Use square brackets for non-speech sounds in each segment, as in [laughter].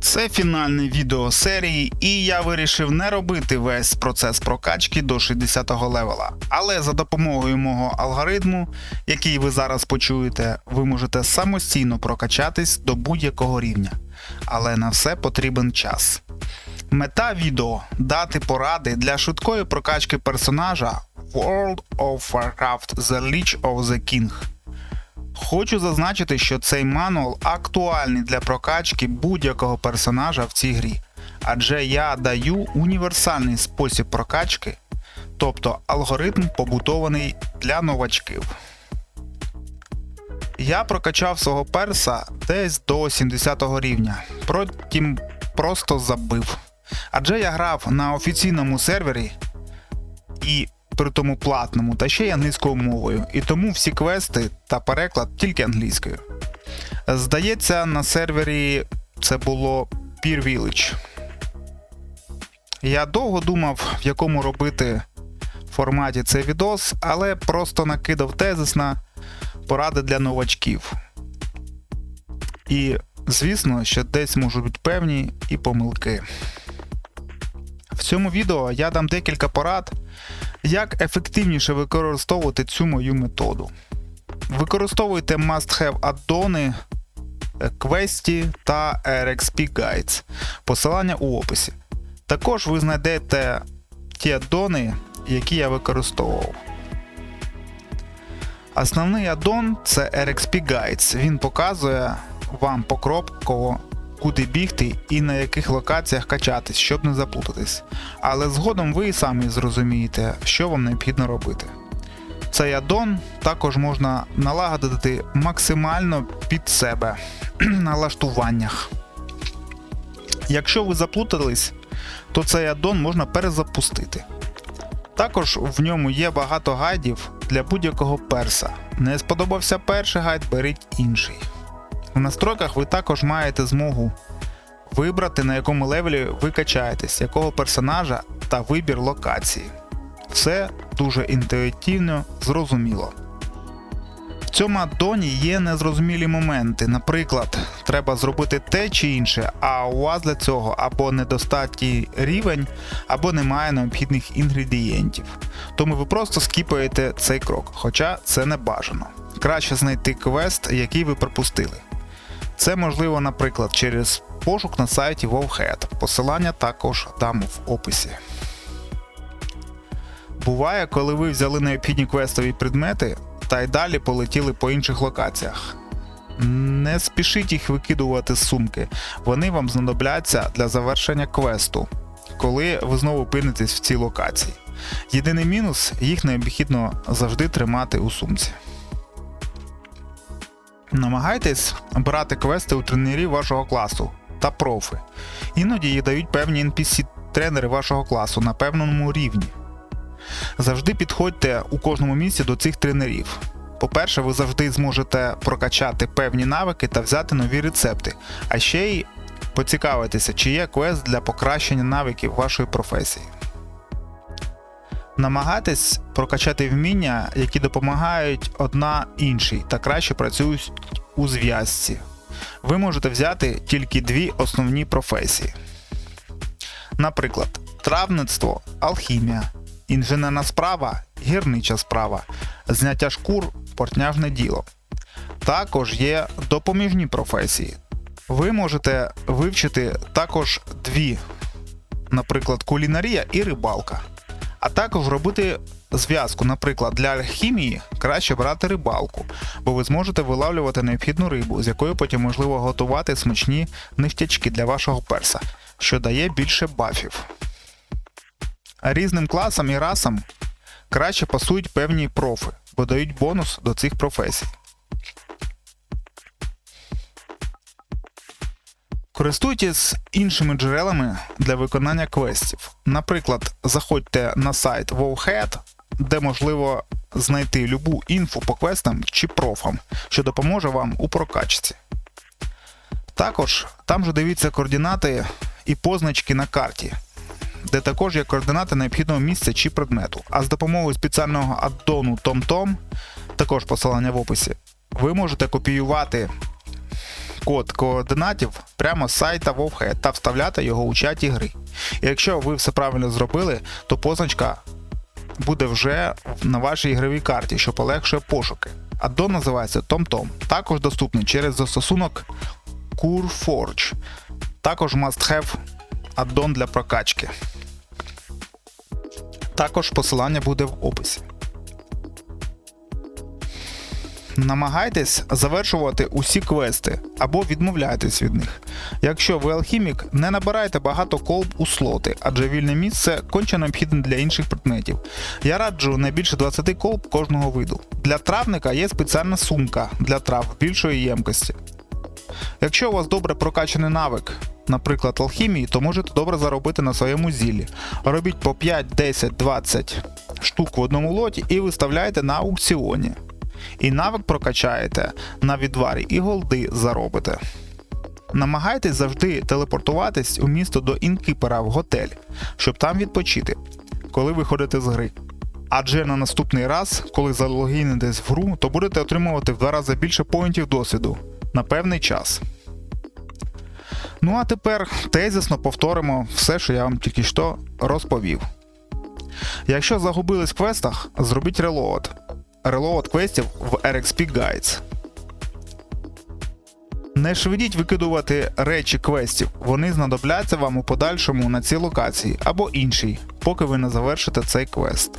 Це фінальне відео серії, і я вирішив не робити весь процес прокачки до 60-го левела. Але за допомогою мого алгоритму, який ви зараз почуєте, ви можете самостійно прокачатись до будь-якого рівня. Але на все потрібен час. Мета відео дати поради для швидкої прокачки персонажа World of Warcraft The Lich of the King. Хочу зазначити, що цей мануал актуальний для прокачки будь-якого персонажа в цій грі, адже я даю універсальний спосіб прокачки, тобто алгоритм побутований для новачків. Я прокачав свого перса десь до 70 рівня, потім просто забив. Адже я грав на офіційному сервері і при тому платному, та ще й англійською мовою, і тому всі квести та переклад тільки англійською. Здається, на сервері це було Peer Village. Я довго думав, в якому робити форматі цей відос, але просто накидав тезис на поради для новачків. І, звісно, що десь можуть бути певні і помилки. В цьому відео я дам декілька порад, як ефективніше використовувати цю мою методу. Використовуйте must-have аддони, квесті та RXP Guides. Посилання у описі. Також ви знайдете ті аддони, які я використовував. Основний аддон це RXP Guides. Він показує вам покроково, куди бігти і на яких локаціях качатись, щоб не заплутатись. Але згодом ви і самі зрозумієте, що вам необхідно робити. Цей аддон також можна налагодити максимально під себе [clears throat] на лаштуваннях. Якщо ви заплутались, то цей аддон можна перезапустити. Також в ньому є багато гайдів для будь-якого перса. Не сподобався перший гайд, беріть інший. В настройках ви також маєте змогу вибрати, на якому левелі ви качаєтесь, якого персонажа та вибір локації. Все дуже інтуїтивно, зрозуміло. В цьому аддоні є незрозумілі моменти. Наприклад, треба зробити те чи інше, а у вас для цього або недостатній рівень, або немає необхідних інгредієнтів. Тому ви просто скіпаєте цей крок, хоча це не бажано. Краще знайти квест, який ви пропустили. Це можливо, наприклад, через пошук на сайті Wowhead. Посилання також дам в описі. Буває, коли ви взяли необхідні квестові предмети та й далі полетіли по інших локаціях. Не спішіть їх викидувати з сумки, вони вам знадобляться для завершення квесту, коли ви знову опинитесь в цій локації. Єдиний мінус, їх необхідно завжди тримати у сумці. Намагайтесь брати квести у тренерів вашого класу та профи. Іноді їх дають певні NPC-тренери вашого класу на певному рівні. Завжди підходьте у кожному місці до цих тренерів. По-перше, ви завжди зможете прокачати певні навики та взяти нові рецепти, а ще й поцікавитися, чи є квест для покращення навиків вашої професії. Намагайтесь прокачати вміння, які допомагають одна іншій та краще працюють у зв'язці. Ви можете взяти тільки дві основні професії. Наприклад, травництво, алхімія, інженерна справа, гірнича справа, зняття шкур, портняжне діло. Також є допоміжні професії. Ви можете вивчити також дві, наприклад, кулінарія і рибалка. А також робити зв'язку, наприклад, для алхімії краще брати рибалку, бо ви зможете вилавлювати необхідну рибу, з якою потім можливо готувати смачні нефтячки для вашого перса, що дає більше бафів. Різним класам і расам краще пасують певні профи, бо дають бонус до цих професій. Користуйтесь іншими джерелами для виконання квестів. Наприклад, заходьте на сайт Wowhead, де можливо знайти любу інфу по квестам чи профам, що допоможе вам у прокачці. Також там же дивіться координати і позначки на карті, де також є координати необхідного місця чи предмету. А з допомогою спеціального аддону TomTom, також посилання в описі, ви можете копіювати код координатів прямо з сайта Wovhead та вставляти його у чаті гри. І якщо ви все правильно зробили, то позначка буде вже на вашій ігровій карті, що полегшує пошуки. Аддон називається TomTom. Також доступний через застосунок CureForge. Також must have аддон для прокачки. Також посилання буде в описі. Намагайтесь завершувати усі квести або відмовляйтесь від них. Якщо ви алхімік, не набирайте багато колб у слоти, адже вільне місце конче необхідне для інших предметів. Я раджу не більше 20 колб кожного виду. Для травника є спеціальна сумка для трав більшої ємкості. Якщо у вас добре прокачаний навик, наприклад, алхімії, то можете добре заробити на своєму зіллі. Робіть по 5, 10, 20 штук в одному лоті і виставляйте на аукціоні. І навик прокачаєте на відварі і голди заробите. Намагайтесь завжди телепортуватись у місто до інкіпера в готель, щоб там відпочити, коли виходите з гри. Адже на наступний раз, коли залогінитесь в гру, то будете отримувати в два рази більше поінтів досвіду на певний час. Ну а тепер тезісно повторимо все, що я вам тільки що розповів. Якщо загубились в квестах, зробіть релоад. Релоад квестів в RXP Guides. Не швидіть викидувати речі квестів, вони знадобляться вам у подальшому на цій локації або іншій, поки ви не завершите цей квест.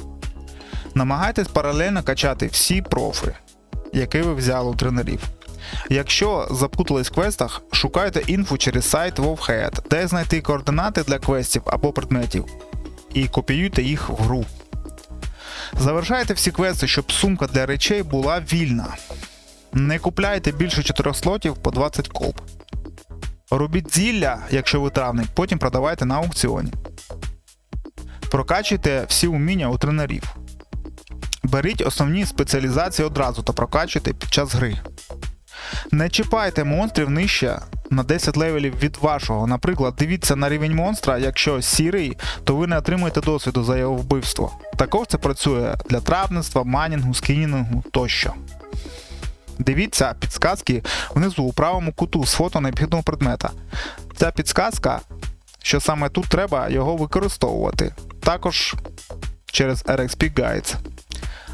Намагайтесь паралельно качати всі профи, які ви взяли у тренерів. Якщо запутались в квестах, шукайте інфу через сайт Wovhead, де знайти координати для квестів або предметів, і копіюйте їх в гру. Завершайте всі квести, щоб сумка для речей була вільна. Не купляйте більше 4 слотів по 20 колб. Робіть зілля, якщо ви травник, потім продавайте на аукціоні. Прокачуйте всі уміння у тренерів. Беріть основні спеціалізації одразу та прокачуйте під час гри. Не чіпайте монстрів нижче на 10 левелів від вашого. Наприклад, дивіться на рівень монстра, якщо сірий, то ви не отримуєте досвіду за його вбивство. Також це працює для травництва, манінгу, скінінгу тощо. Дивіться підсказки внизу у правому куту з фото необхідного предмета. Ця підсказка, що саме тут треба його використовувати. Також через RXP Guides.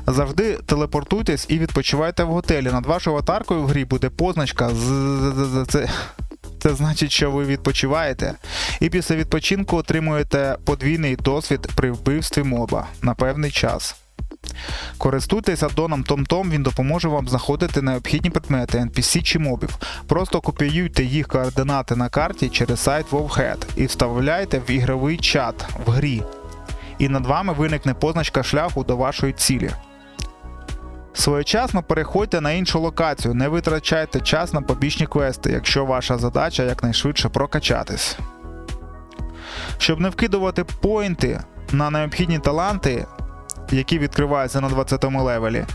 Завжди телепортуйтесь і відпочивайте в готелі. Над вашою аватаркою в грі буде позначка з це. Значить, що ви відпочиваєте, і після відпочинку отримуєте подвійний досвід при вбивстві моба на певний час. Користуйтесь аддоном TomTom, він допоможе вам знаходити необхідні предмети NPC чи мобів. Просто копіюйте їх координати на карті через сайт Wovhead і вставляйте в ігровий чат в грі. І над вами виникне позначка шляху до вашої цілі. Своєчасно переходьте на іншу локацію, не витрачайте час на побічні квести, якщо ваша задача якнайшвидше прокачатись. Щоб не вкидувати поінти на необхідні таланти, які відкриваються на 20 левелі,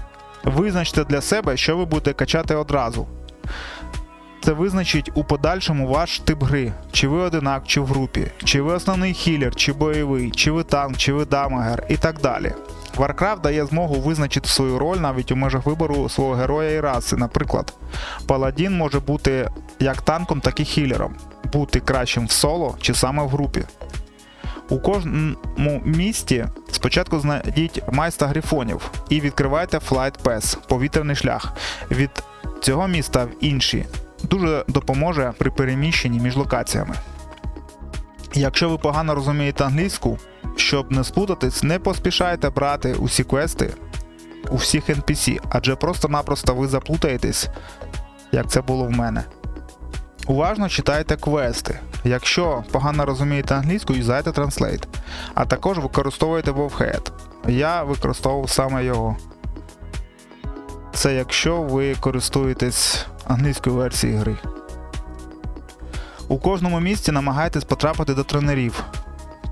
визначте для себе, що ви будете качати одразу. Це визначить у подальшому ваш тип гри, чи ви одинак, чи в групі, чи ви основний хілер, чи бойовий, чи ви танк, чи ви дамагер і так далі. Warcraft дає змогу визначити свою роль навіть у межах вибору свого героя і раси. Наприклад, Паладін може бути як танком, так і хілером, бути кращим в соло чи саме в групі. У кожному місті спочатку знайдіть майста грифонів і відкривайте Flight Pass повітряний шлях від цього міста в інші. Дуже допоможе при переміщенні між локаціями. Якщо ви погано розумієте англійську, щоб не сплутатись, не поспішайте брати усі квести у всіх NPC, адже просто-напросто ви заплутаєтесь, як це було в мене. Уважно читайте квести. Якщо погано розумієте англійську, юзайте Translate, а також використовуйте Wovhead. Я використовував саме його. Це якщо ви користуєтесь англійською версією гри. У кожному місці намагайтесь потрапити до тренерів,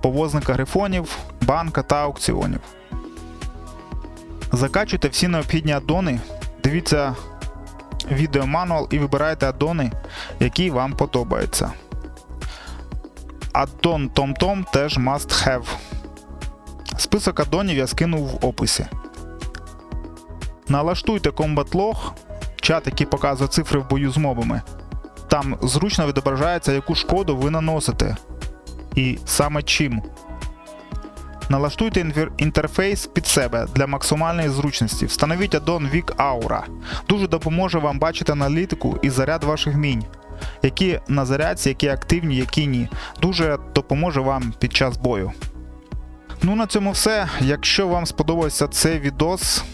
повозника грифонів, банка та аукціонів. Закачуйте всі необхідні аддони, дивіться відеомануал і вибирайте аддони, які вам подобаються. Аддон TomTom теж must have. Список аддонів я скинув в описі. Налаштуйте Log, чат, який показує цифри в бою з мобами. Там зручно відображається, яку шкоду ви наносите, і саме чим. Налаштуйте інтерфейс під себе для максимальної зручності. Встановіть аддон Вік Aura. Дуже допоможе вам бачити аналітику і заряд ваших мінь. Які на зарядці, які активні, які ні. Дуже допоможе вам під час бою. Ну на цьому все. Якщо вам сподобався цей відос,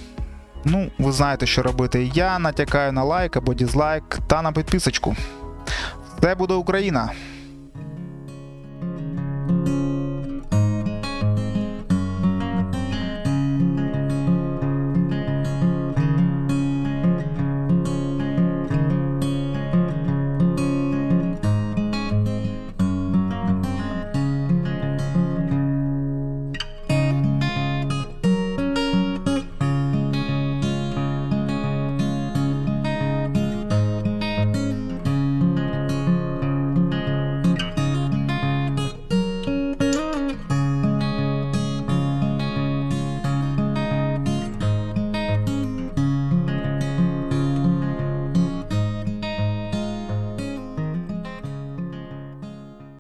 ну ви знаєте, що робити. Я натякаю на лайк або дізлайк та на підписочку. Це буде Україна!